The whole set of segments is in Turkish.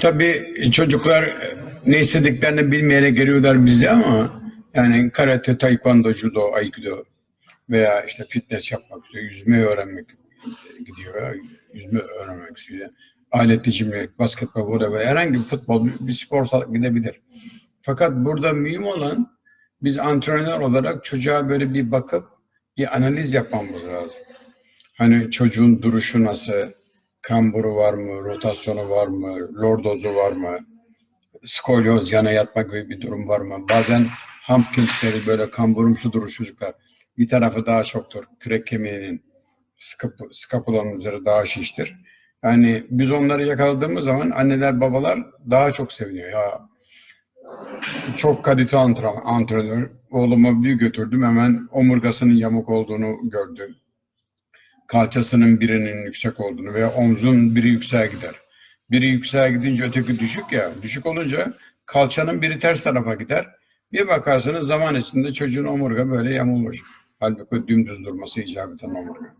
Tabii çocuklar ne istediklerini bilmeyerek geliyorlar bize ama yani karate, taekwondo, judo, aikido veya işte fitness yapmak istiyor, yüzme öğrenmek gidiyor, yüzme öğrenmek istiyor. Aletli cimrilik, basketbol, whatever, herhangi bir futbol, bir spor salak gidebilir. Fakat burada mühim olan biz antrenör olarak çocuğa böyle bir bakıp bir analiz yapmamız lazım. Hani çocuğun duruşu nasıl, kamburu var mı, rotasyonu var mı, lordozu var mı, skolyoz, yana yatma gibi bir durum var mı? Bazen Hopkins'leri böyle kamburumsu durur çocuklar. Bir tarafı daha çoktur. Kürek kemiğinin skap skapulanın üzeri daha şiştir. Yani biz onları yakaladığımız zaman anneler babalar daha çok seviniyor. Ya çok kalite antrenör. Oğlumu bir götürdüm hemen omurgasının yamuk olduğunu gördüm. Kalçasının birinin yüksek olduğunu veya omzun biri yükseğe gider. Biri yükseğe gidince öteki düşük ya. Düşük olunca kalçanın biri ters tarafa gider. Bir bakarsınız zaman içinde çocuğun omurga böyle yamulmuş. Halbuki dümdüz durması icap eden omurga.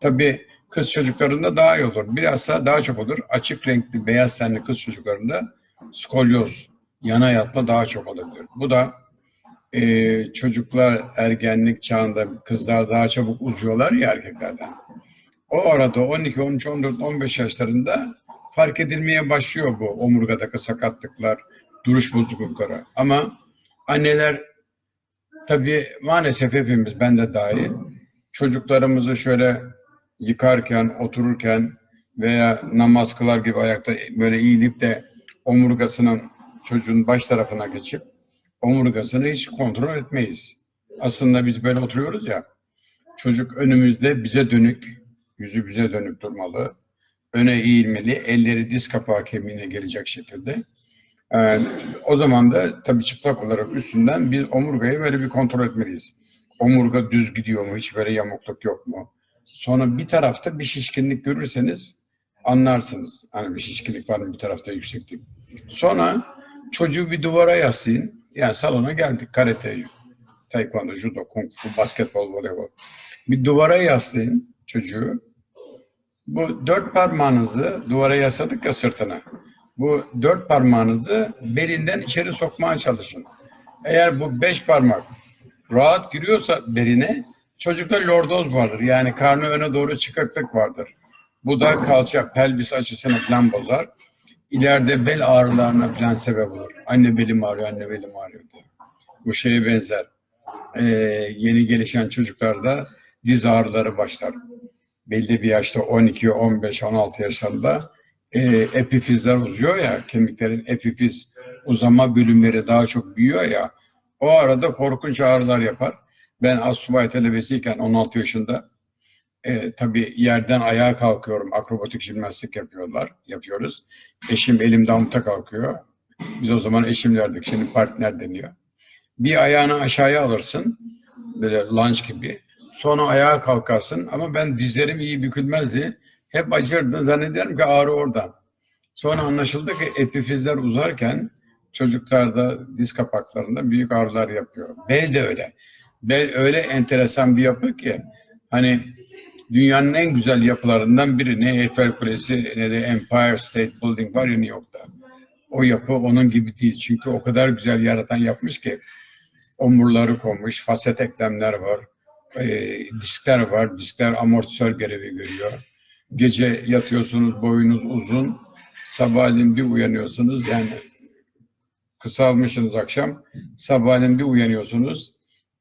Tabii kız çocuklarında daha iyi olur. Bilhassa daha çok olur. Açık renkli, beyaz tenli kız çocuklarında skolyoz, yana yatma daha çok olabilir. Bu da e, çocuklar ergenlik çağında kızlar daha çabuk uzuyorlar ya erkeklerden. O arada 12, 13, 14, 15 yaşlarında fark edilmeye başlıyor bu omurgadaki sakatlıklar, duruş bozuklukları. Ama anneler tabii maalesef hepimiz, ben de dahil, çocuklarımızı şöyle yıkarken, otururken veya namaz kılar gibi ayakta böyle eğilip de omurgasının çocuğun baş tarafına geçip omurgasını hiç kontrol etmeyiz. Aslında biz böyle oturuyoruz ya, çocuk önümüzde bize dönük, yüzü bize dönük durmalı, öne eğilmeli, elleri diz kapağı kemiğine gelecek şekilde. Yani, o zaman da tabii çıplak olarak üstünden bir omurgayı böyle bir kontrol etmeliyiz. Omurga düz gidiyor mu, hiç böyle yamukluk yok mu? Sonra bir tarafta bir şişkinlik görürseniz anlarsınız. Hani bir şişkinlik var mı bir tarafta yükseklik. Sonra çocuğu bir duvara yaslayın. Yani salona geldik. Karate, taekwondo, judo, kung fu, basketbol, voleybol. Bir duvara yaslayın çocuğu. Bu dört parmağınızı duvara yasladık ya sırtına. Bu dört parmağınızı belinden içeri sokmaya çalışın. Eğer bu beş parmak rahat giriyorsa beline çocukta lordoz vardır. Yani karnı öne doğru çıkıklık vardır. Bu da kalça pelvis açısını falan bozar. İleride bel ağrılarına falan sebep olur. Anne belim ağrıyor, anne belim ağrıyor diye. Bu şeye benzer. Ee, yeni gelişen çocuklarda diz ağrıları başlar. Belli bir yaşta 12, 15, 16 yaşlarında e, epifizler uzuyor ya, kemiklerin epifiz uzama bölümleri daha çok büyüyor ya, o arada korkunç ağrılar yapar. Ben asubay talebesiyken 16 yaşında e, tabii yerden ayağa kalkıyorum. Akrobatik jimnastik yapıyorlar, yapıyoruz. Eşim elimde amuta kalkıyor. Biz o zaman eşimlerdik, şimdi partner deniyor. Bir ayağını aşağıya alırsın, böyle lunge gibi. Sonra ayağa kalkarsın ama ben dizlerim iyi bükülmezdi. Hep acırdı. Zannederim ki ağrı oradan. Sonra anlaşıldı ki epifizler uzarken çocuklarda diz kapaklarında büyük ağrılar yapıyor. Bel de öyle. Bel öyle enteresan bir yapı ki hani dünyanın en güzel yapılarından biri ne Eiffel Kulesi ne de Empire State Building var ya New York'ta. O yapı onun gibi değil. Çünkü o kadar güzel yaratan yapmış ki omurları konmuş, faset eklemler var, e, diskler var. Diskler amortisör görevi görüyor. Gece yatıyorsunuz, boyunuz uzun. Sabahleyin bir uyanıyorsunuz. Yani kısalmışsınız akşam. Sabahleyin bir uyanıyorsunuz.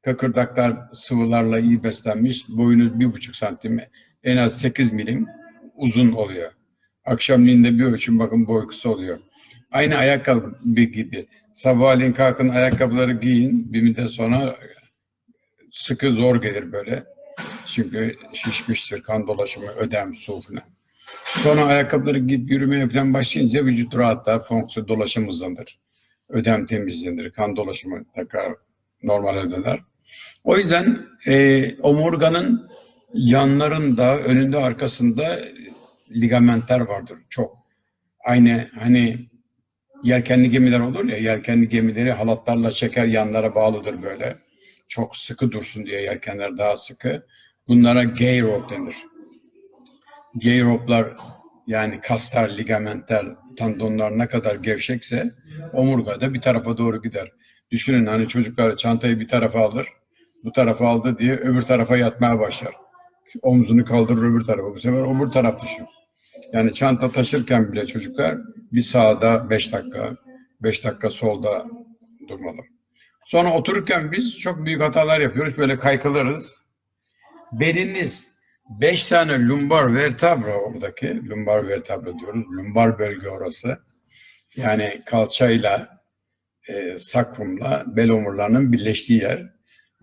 Kakırdaklar sıvılarla iyi beslenmiş. Boyunuz bir buçuk santim, en az sekiz milim uzun oluyor. Akşamleyin de bir ölçüm bakın boy kısa oluyor. Aynı ayakkabı gibi. Sabahleyin kalkın ayakkabıları giyin. Bir müddet sonra sıkı zor gelir böyle. Çünkü şişmiştir kan dolaşımı, ödem, su falan. Sonra ayakkabıları giyip yürümeye falan başlayınca vücut rahatlar, fonksiyon dolaşım hızlanır. Ödem temizlenir, kan dolaşımı tekrar normale döner. O yüzden e, omurganın yanlarında, önünde, arkasında ligamentler vardır çok. Aynı hani yelkenli gemiler olur ya, yelkenli gemileri halatlarla çeker yanlara bağlıdır böyle. Çok sıkı dursun diye yelkenler daha sıkı. Bunlara gay rope denir. Gay rope'lar yani kaslar, ligamentler, tendonlar ne kadar gevşekse omurga da bir tarafa doğru gider. Düşünün hani çocuklar çantayı bir tarafa alır, bu tarafa aldı diye öbür tarafa yatmaya başlar. Omzunu kaldırır öbür tarafa. Bu sefer öbür taraf düşün. Yani çanta taşırken bile çocuklar bir sağda 5 dakika, 5 dakika solda durmalı. Sonra otururken biz çok büyük hatalar yapıyoruz. Böyle kaykılırız. Beliniz 5 tane lumbar vertebra oradaki. Lumbar vertebra diyoruz. Lumbar bölge orası. Yani kalçayla e, sakrumla bel omurlarının birleştiği yer.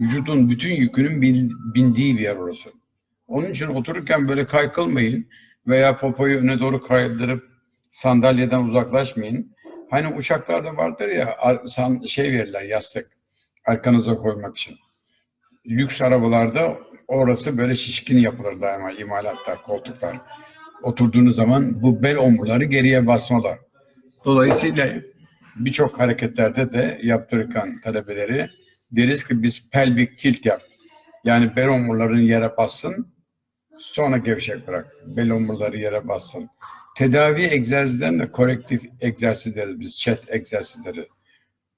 Vücudun bütün yükünün bin- bindiği bir yer orası. Onun için otururken böyle kaykılmayın veya popoyu öne doğru kaydırıp sandalyeden uzaklaşmayın. Hani uçaklarda vardır ya şey verirler yastık arkanıza koymak için. Lüks arabalarda orası böyle şişkin yapılır daima imalatta koltuklar. Oturduğunuz zaman bu bel omurları geriye basmalar. Dolayısıyla birçok hareketlerde de yaptırırken talebeleri deriz ki biz pelvik tilt yap. Yani bel omurların yere bassın, sonra gevşek bırak. Bel omurları yere bassın. Tedavi egzersizlerinde de korektif egzersiz deriz biz, chat egzersizleri.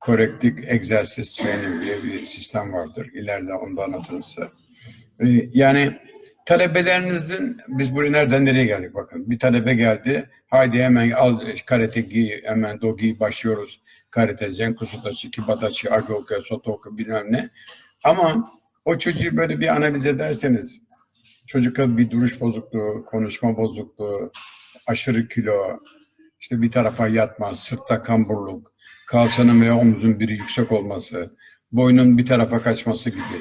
Korektif egzersiz training diye bir sistem vardır. İleride onu da anlatırım size. Ee, Yani talebelerinizin, biz buraya nereden nereye geldik bakın. Bir talebe geldi, haydi hemen al karate giy, hemen dogi başlıyoruz. Karate, zenkusu taçı, kibataçı, agoke, sotoku bilmem ne. Ama o çocuğu böyle bir analiz ederseniz, çocukta bir duruş bozukluğu, konuşma bozukluğu, aşırı kilo, işte bir tarafa yatma, sırtta kamburluk, kalçanın veya omuzun biri yüksek olması, boynun bir tarafa kaçması gibi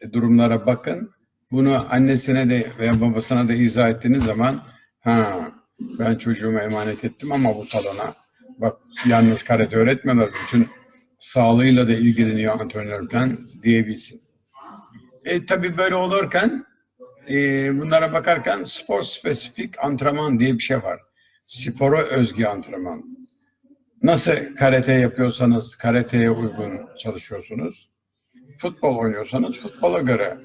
e, durumlara bakın. Bunu annesine de veya babasına da izah ettiğiniz zaman ha ben çocuğumu emanet ettim ama bu salona bak yalnız karate öğretmiyorlar. Bütün sağlığıyla da ilgileniyor antrenör falan diyebilsin. E, tabii böyle olurken e, bunlara bakarken spor spesifik antrenman diye bir şey var. Spora özgü antrenman. Nasıl karate yapıyorsanız karateye uygun çalışıyorsunuz. Futbol oynuyorsanız futbola göre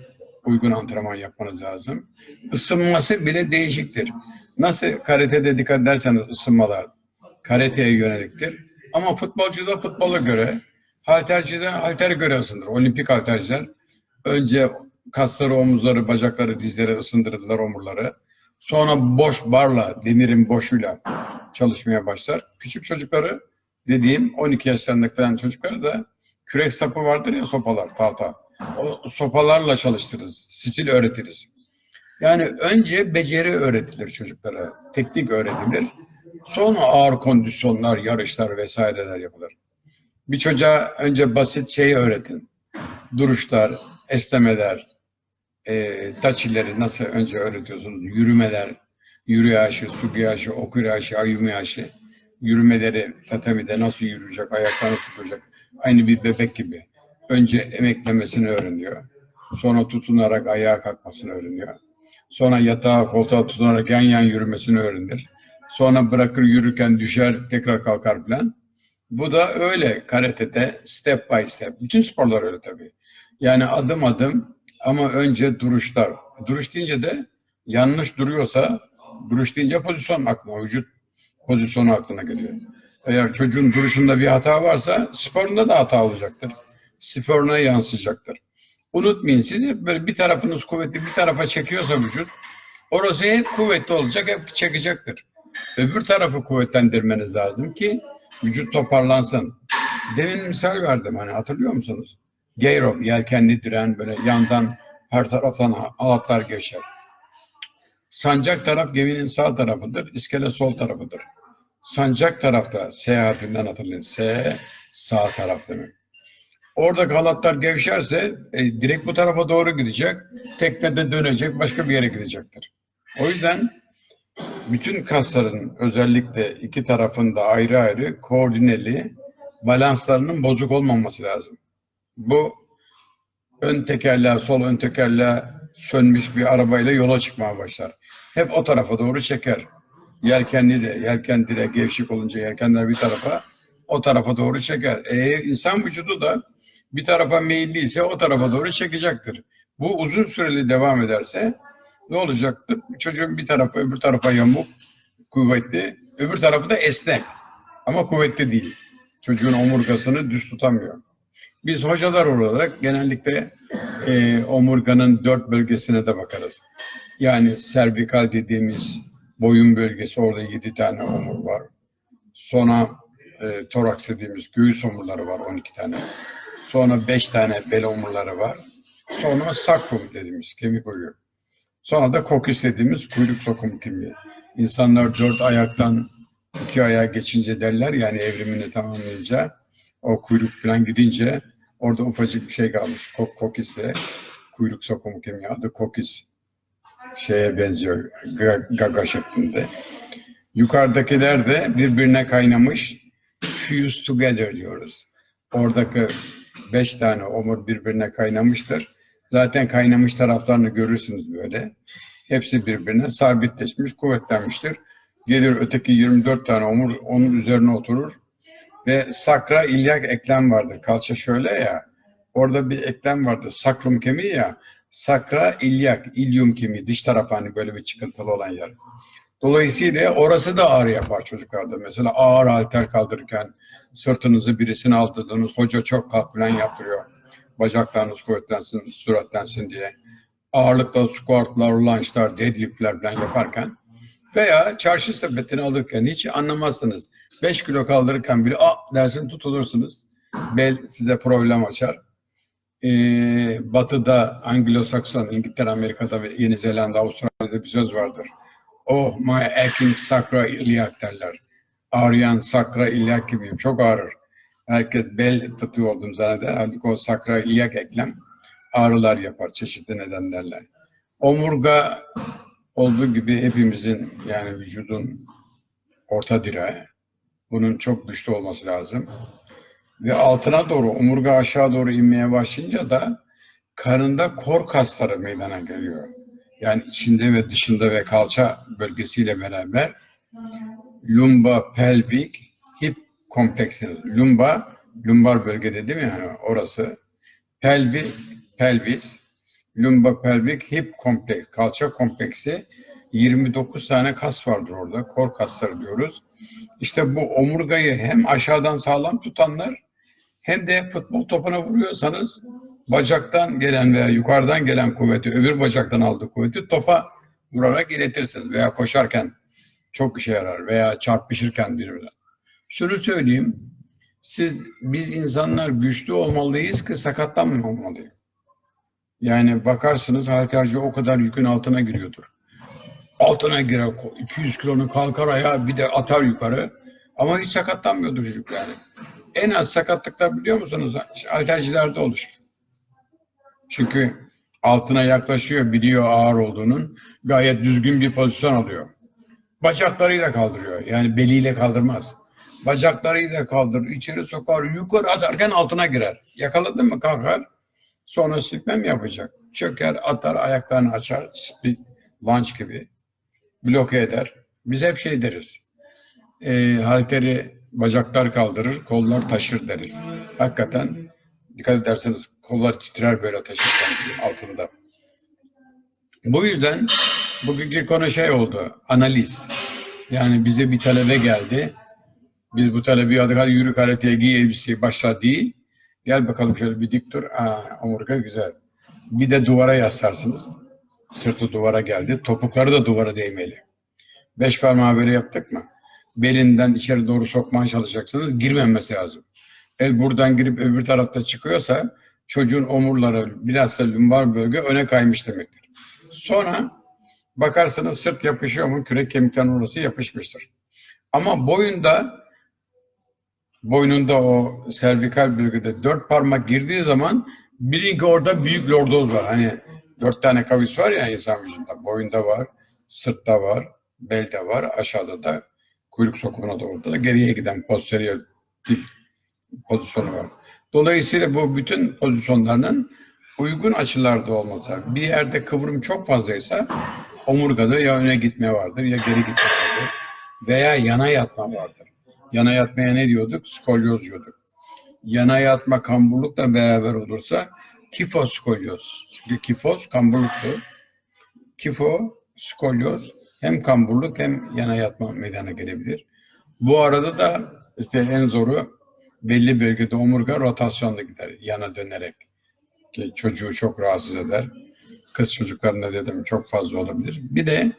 uygun antrenman yapmanız lazım. Isınması bile değişiktir. Nasıl karatede dikkat ederseniz ısınmalar karateye yöneliktir. Ama futbolcuda futbola göre, haltercide haltere göre ısındır. Olimpik halterciler önce kasları, omuzları, bacakları, dizleri ısındırırlar omurları. Sonra boş barla, demirin boşuyla çalışmaya başlar. Küçük çocukları dediğim 12 yaşlarındaki falan çocukları da kürek sapı vardır ya sopalar, tahta. O sopalarla çalıştırırız, stil öğretiriz. Yani önce beceri öğretilir çocuklara, teknik öğretilir. Sonra ağır kondisyonlar, yarışlar vesaireler yapılır. Bir çocuğa önce basit şeyi öğretin. Duruşlar, esnemeler, e, daçileri nasıl önce öğretiyorsunuz? Yürümeler, yürüyaşı, sugiyaşı, okuyaşı, ayumiyaşı. Yürümeleri tatamide nasıl yürüyecek, ayaklarını sıkacak. Aynı bir bebek gibi. Önce emeklemesini öğreniyor. Sonra tutunarak ayağa kalkmasını öğreniyor. Sonra yatağa, koltuğa tutunarak yan yan yürümesini öğrenir. Sonra bırakır yürürken düşer, tekrar kalkar falan. Bu da öyle karatede step by step. Bütün sporlar öyle tabii. Yani adım adım ama önce duruşlar. Duruş deyince de yanlış duruyorsa, duruş deyince pozisyon aklına, vücut pozisyonu aklına geliyor. Eğer çocuğun duruşunda bir hata varsa sporunda da hata olacaktır. Sporuna yansıyacaktır. Unutmayın siz hep böyle bir tarafınız kuvvetli bir tarafa çekiyorsa vücut orası hep kuvvetli olacak hep çekecektir. Öbür tarafı kuvvetlendirmeniz lazım ki vücut toparlansın. Demin misal verdim hani hatırlıyor musunuz? Gayrob yelkenli diren böyle yandan her taraftan alatlar geçer. Sancak taraf geminin sağ tarafıdır, iskele sol tarafıdır. Sancak tarafta S harfinden hatırlayın. S sağ taraf demek. Orada halatlar gevşerse e, direkt bu tarafa doğru gidecek. Tekne de dönecek, başka bir yere gidecektir. O yüzden bütün kasların özellikle iki tarafında ayrı ayrı koordineli balanslarının bozuk olmaması lazım. Bu ön tekerleğe, sol ön tekerleğe sönmüş bir arabayla yola çıkmaya başlar. Hep o tarafa doğru çeker. Yelkenli de, yelken direk gevşek olunca yelkenler bir tarafa, o tarafa doğru çeker. E, insan vücudu da bir tarafa meyilliyse o tarafa doğru çekecektir. Bu uzun süreli devam ederse ne olacaktır? Çocuğun bir tarafa öbür tarafa yamuk kuvvetli. Öbür tarafı da esnek. Ama kuvvetli değil. Çocuğun omurgasını düz tutamıyor. Biz hocalar olarak genellikle e, omurganın dört bölgesine de bakarız. Yani servikal dediğimiz boyun bölgesi orada yedi tane omur var. Sonra e, toraks dediğimiz göğüs omurları var 12 tane. Sonra 5 tane bel omurları var. Sonra sakrum dediğimiz kemik oluyor. Sonra da kokis dediğimiz kuyruk sokumu kemiği. İnsanlar dört ayaktan iki ayağa geçince derler yani evrimini tamamlayınca o kuyruk falan gidince orada ufacık bir şey kalmış. Kok, kokisle kuyruk sokumu kemiği adı kokis şeye benziyor gaga şeklinde. Yukarıdakiler de birbirine kaynamış fuse together diyoruz. Oradaki beş tane omur birbirine kaynamıştır. Zaten kaynamış taraflarını görürsünüz böyle. Hepsi birbirine sabitleşmiş, kuvvetlenmiştir. Gelir öteki 24 tane omur onun üzerine oturur. Ve sakra ilyak eklem vardır. Kalça şöyle ya. Orada bir eklem vardır. Sakrum kemiği ya. Sakra ilyak, ilyum kemiği. Dış taraf hani böyle bir çıkıntılı olan yer. Dolayısıyla orası da ağrı yapar çocuklarda. Mesela ağır halter kaldırırken sırtınızı birisine aldırdınız. Hoca çok kalk falan yaptırıyor. Bacaklarınız kuvvetlensin, süratlensin diye. Ağırlıkta squatlar, lunge'lar, deadlift'ler falan yaparken veya çarşı sepetini alırken hiç anlamazsınız. 5 kilo kaldırırken bile ah dersin tutulursunuz. Bel size problem açar. Ee, batı'da Anglo-Sakson, İngiltere, Amerika'da ve Yeni Zelanda, Avustralya'da bir söz vardır. Oh my aching sacra iliac derler. Ağrıyan sakra iliac gibiyim. Çok ağrır. Herkes bel fıtığı oldum zanneder. Halbuki o sakra iliac eklem ağrılar yapar çeşitli nedenlerle. Omurga olduğu gibi hepimizin yani vücudun orta direği. Bunun çok güçlü olması lazım. Ve altına doğru, omurga aşağı doğru inmeye başlayınca da karında kor kasları meydana geliyor. Yani içinde ve dışında ve kalça bölgesiyle beraber lumba, pelvik, hip kompleksiniz. Lumba, lumbar bölgede değil mi yani orası? Pelvi, pelvis, lumba, pelvik, hip kompleks, kalça kompleksi 29 tane kas vardır orada. Kor kasları diyoruz. İşte bu omurgayı hem aşağıdan sağlam tutanlar hem de futbol topuna vuruyorsanız bacaktan gelen veya yukarıdan gelen kuvveti, öbür bacaktan aldığı kuvveti topa vurarak iletirsiniz. Veya koşarken çok işe yarar veya çarpışırken birbirine. Şunu söyleyeyim, siz, biz insanlar güçlü olmalıyız ki sakatlanmamalıyız. Yani bakarsınız halterci o kadar yükün altına giriyordur. Altına girer, 200 kilonun kalkar ayağa bir de atar yukarı. Ama hiç sakatlanmıyordur çocuk yani. En az sakatlıklar biliyor musunuz? Haltercilerde oluşur. Çünkü altına yaklaşıyor, biliyor ağır olduğunun. Gayet düzgün bir pozisyon alıyor. Bacaklarıyla kaldırıyor. Yani beliyle kaldırmaz. Bacaklarıyla kaldırır, içeri sokar, yukarı atarken altına girer. Yakaladın mı kalkar. Sonra silmem yapacak. Çöker, atar, ayaklarını açar. Lunge gibi. Bloke eder. Biz hep şey deriz. E, halteri bacaklar kaldırır, kollar taşır deriz. Hakikaten dikkat ederseniz kollar titrer böyle taşırken altında. Bu yüzden bugünkü konu şey oldu, analiz. Yani bize bir talebe geldi. Biz bu talebeyi adık hadi yürü karateye giy elbiseyi başla değil. Gel bakalım şöyle bir dik dur. Aa, omurga güzel. Bir de duvara yaslarsınız. Sırtı duvara geldi. Topukları da duvara değmeli. Beş parmağı böyle yaptık mı? Belinden içeri doğru sokmaya çalışacaksınız. Girmemesi lazım. El buradan girip öbür tarafta çıkıyorsa çocuğun omurları bilhassa lumbar bölge öne kaymış demektir. Sonra bakarsınız sırt yapışıyor mu? Kürek kemiklerinin orası yapışmıştır. Ama boyunda boynunda o servikal bölgede dört parmak girdiği zaman birinki orada büyük lordoz var. Hani dört tane kavis var ya insan vücudunda. Boyunda var, sırtta var, belde var, aşağıda da kuyruk sokumuna doğru da geriye giden posterior pozisyonu var. Dolayısıyla bu bütün pozisyonlarının uygun açılarda olması. Bir yerde kıvrım çok fazlaysa omurgada ya öne gitme vardır ya geri gitme vardır. Veya yana yatma vardır. Yana yatmaya ne diyorduk? Skolyoz diyorduk. Yana yatma kamburlukla beraber olursa kifoskolyoz. Çünkü kifoz kamburluktu. Kifo, skolyoz hem kamburluk hem yana yatma meydana gelebilir. Bu arada da işte en zoru belli bölgede omurga rotasyonla gider, yana dönerek. Çocuğu çok rahatsız eder. Kız çocuklarında dedim çok fazla olabilir. Bir de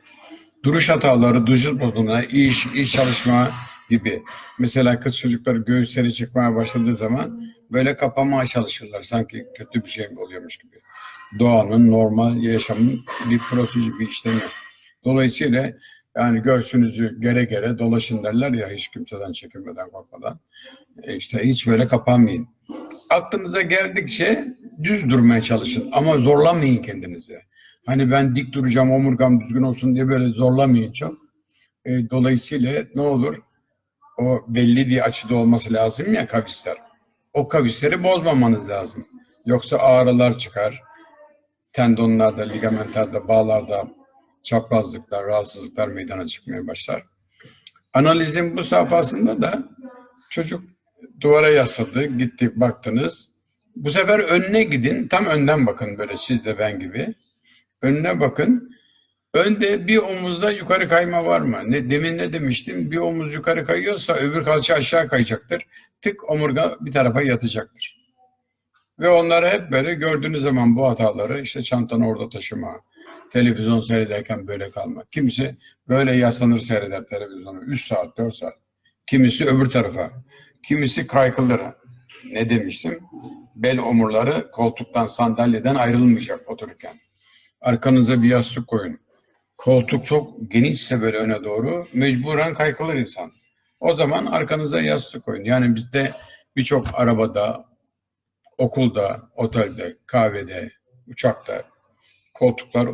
duruş hataları, duruş bozulma, iş, iş çalışma gibi. Mesela kız çocukları göğüsleri çıkmaya başladığı zaman böyle kapanmaya çalışırlar. Sanki kötü bir şey oluyormuş gibi. Doğanın, normal yaşamın bir prosedür, bir işlemi. Dolayısıyla yani göğsünüzü gere gere dolaşın derler ya hiç kimseden çekinmeden korkmadan. E işte hiç böyle kapanmayın. Aklınıza geldikçe düz durmaya çalışın ama zorlamayın kendinizi. Hani ben dik duracağım, omurgam düzgün olsun diye böyle zorlamayın çok. E, dolayısıyla ne olur? O belli bir açıda olması lazım ya kavisler. O kavisleri bozmamanız lazım. Yoksa ağrılar çıkar. Tendonlarda, ligamentlerde, bağlarda çaprazlıklar, rahatsızlıklar meydana çıkmaya başlar. Analizin bu safhasında da çocuk duvara yasladı, gitti baktınız. Bu sefer önüne gidin, tam önden bakın böyle siz de ben gibi. Önüne bakın. Önde bir omuzda yukarı kayma var mı? Ne, demin ne demiştim? Bir omuz yukarı kayıyorsa öbür kalça aşağı kayacaktır. Tık omurga bir tarafa yatacaktır. Ve onları hep böyle gördüğünüz zaman bu hataları işte çantanı orada taşıma, televizyon seyrederken böyle kalma. Kimisi böyle yaslanır seyreder televizyonu 3 saat 4 saat. Kimisi öbür tarafa. Kimisi kaykılır. Ne demiştim? Bel omurları koltuktan sandalyeden ayrılmayacak otururken. Arkanıza bir yastık koyun. Koltuk çok genişse böyle öne doğru mecburen kaykılır insan. O zaman arkanıza yastık koyun. Yani bizde birçok arabada, okulda, otelde, kahvede, uçakta koltuklar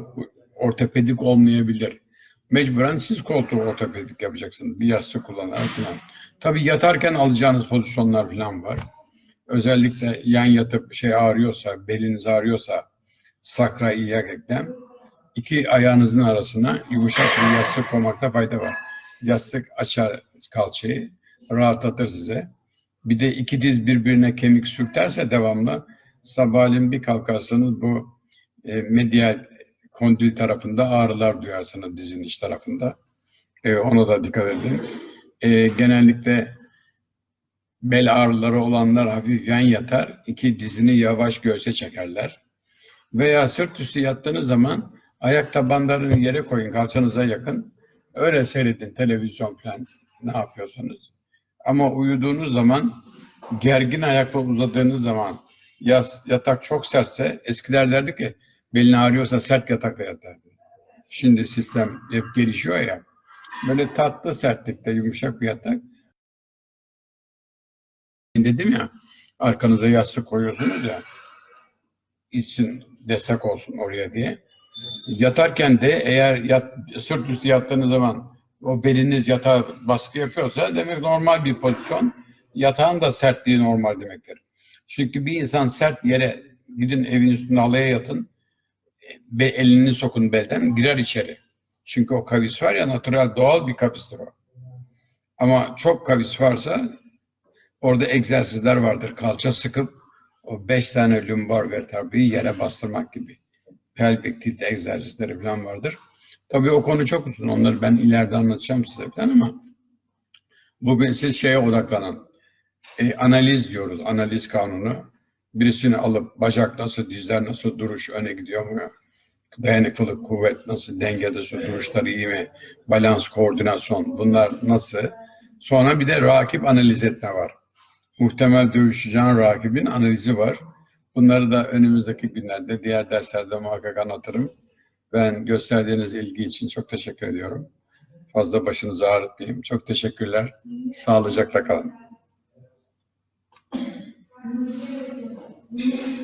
ortopedik olmayabilir. Mecburen siz koltuğu ortopedik yapacaksınız. Bir yastık kullanarak falan. Tabii yatarken alacağınız pozisyonlar falan var. Özellikle yan yatıp şey ağrıyorsa, beliniz ağrıyorsa sakra ilyak eklem iki ayağınızın arasına yumuşak bir yastık koymakta fayda var. Yastık açar kalçayı, rahatlatır size. Bir de iki diz birbirine kemik sürterse devamlı sabahleyin bir kalkarsanız bu e, medial kondil tarafında ağrılar duyarsınız dizin iç tarafında. E, ona da dikkat edin. E, genellikle bel ağrıları olanlar hafif yan yatar. iki dizini yavaş göğse çekerler. Veya sırt üstü yattığınız zaman ayak tabanlarını yere koyun kalçanıza yakın. Öyle seyredin televizyon falan ne yapıyorsanız. Ama uyuduğunuz zaman gergin ayakla uzadığınız zaman yas, yatak çok sertse eskiler derdi ki belin ağrıyorsa sert yatakta yatardı. Şimdi sistem hep gelişiyor ya. Böyle tatlı sertlikte yumuşak bir yatak. Dedim ya arkanıza yastık koyuyorsunuz ya içsin destek olsun oraya diye. Yatarken de eğer yat, sırt üstü yattığınız zaman o beliniz yatağa baskı yapıyorsa demek normal bir pozisyon. Yatağın da sertliği normal demektir. Çünkü bir insan sert yere gidin evin üstünde halıya yatın ve elini sokun belden girer içeri. Çünkü o kavis var ya natural doğal bir kavistir o. Ama çok kavis varsa orada egzersizler vardır. Kalça sıkıp o beş tane lumbar vertebrayı yere bastırmak gibi. Pelvik tilt egzersizleri falan vardır. Tabii o konu çok uzun. Onları ben ileride anlatacağım size falan ama bugün siz şeye odaklanın. E, analiz diyoruz. Analiz kanunu. Birisini alıp bacak nasıl, dizler nasıl, duruş öne gidiyor mu? Dayanıklılık, kuvvet nasıl, dengede su, duruşları iyi mi? Balans, koordinasyon bunlar nasıl? Sonra bir de rakip analiz etme var. Muhtemel dövüşeceğin rakibin analizi var. Bunları da önümüzdeki günlerde diğer derslerde muhakkak anlatırım. Ben gösterdiğiniz ilgi için çok teşekkür ediyorum. Fazla başınızı ağrıtmayayım. Çok teşekkürler. Sağlıcakla kalın. Yeah.